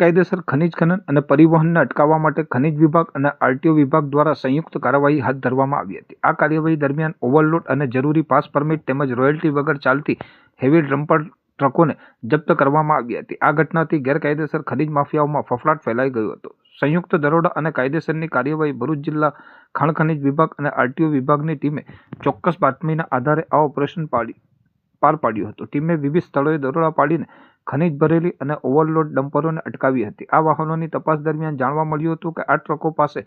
કાયદેસર ખનિજ ખનન અને પરિવહનને અટકાવવા માટે ખનિજ વિભાગ અને આરટીઓ વિભાગ દ્વારા સંયુક્ત કાર્યવાહી હાથ ધરવામાં આવી હતી. આ કાર્યવાહી દરમિયાન ઓવરલોડ અને જરૂરી પાસ પરમિટ તેમજ રોયલ્ટી વગર ચાલતી હેવી ડમ્પર ટ્રકોને જપ્ત કરવામાં આવી હતી. આ ઘટનાથી ગેરકાયદેસર ખનિજ માફિયાઓમાં ફફડાટ ફેલાઈ ગયો હતો. સંયુક્ત દરોડા અને કાયદેસરની કાર્યવાહી ભરૂચ જિલ્લા ખાણ ખનિજ વિભાગ અને આરટીઓ વિભાગની ટીમે ચોક્કસ બાતમીના આધારે આ ઓપરેશન પાડી. પાર પાડ્યું હતું. ટીમે વિવિધ સ્થળોએ દરોડા પાડીને ખનીજ ભરેલી અને ઓવરલોડ ડમ્પરોને અટકાવી હતી. આ વાહનોની તપાસ દરમિયાન જાણવા મળ્યું હતું કે આ ટ્રકો પાસે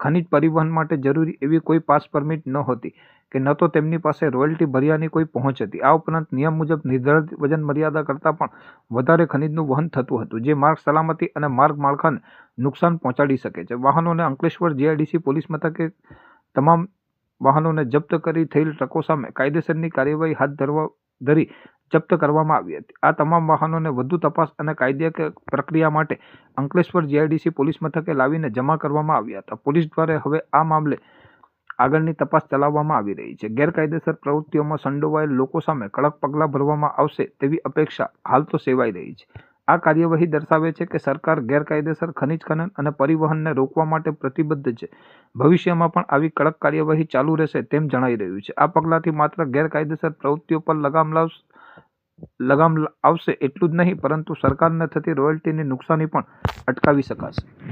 ખનીજ પરિવહન માટે જરૂરી એવી કોઈ પાસ પરમિટ નહોતી કે ન તો તેમની પાસે રોયલ્ટી ભર્યાની કોઈ પહોંચ હતી. આ ઉપરાંત નિયમ મુજબ નિર્ધારિત વજન મર્યાદા કરતાં પણ વધારે ખનીજનું વહન થતું હતું, જે માર્ગ સલામતી અને માર્ગ માળખાને નુકસાન પહોંચાડી શકે છે. વાહનોને અંકલેશ્વર જીઆઈડીસી પોલીસ મથકે તમામ વાહનોને જપ્ત કરી થયેલ ટ્રકો સામે કાયદેસરની કાર્યવાહી હાથ ધરવા ધરી જપ્ત કરવામાં આવી હતી. આ તમામ વાહનોને વધુ તપાસ અને કાયદે પ્રક્રિયા માટે અંકલેશ્વર જીઆઈડીસી પોલીસ મથકે લાવીને જમા કરવામાં આવ્યા હતા. પોલીસ દ્વારા હવે આ મામલે આગળની તપાસ ચલાવવામાં આવી રહી છે. ગેરકાયદેસર પ્રવૃત્તિઓમાં સંડોવાયેલ લોકો સામે કડક પગલાં ભરવામાં આવશે તેવી અપેક્ષા હાલ તો સેવાઈ રહી છે. આ કાર્યવાહી દર્શાવે છે કે સરકાર ગેરકાયદેસર ખનિજ ખનન અને પરિવહનને રોકવા માટે પ્રતિબદ્ધ છે. ભવિષ્યમાં પણ આવી કડક કાર્યવાહી ચાલુ રહેશે તેમ જણાઈ રહ્યું છે. આ પગલાંથી માત્ર ગેરકાયદેસર પ્રવૃત્તિઓ પર લગામ લાવ લગામ આવશે એટલું જ નહીં, પરંતુ સરકારને થતી રોયલ્ટીની નુકસાની પણ અટકાવી શકાશે.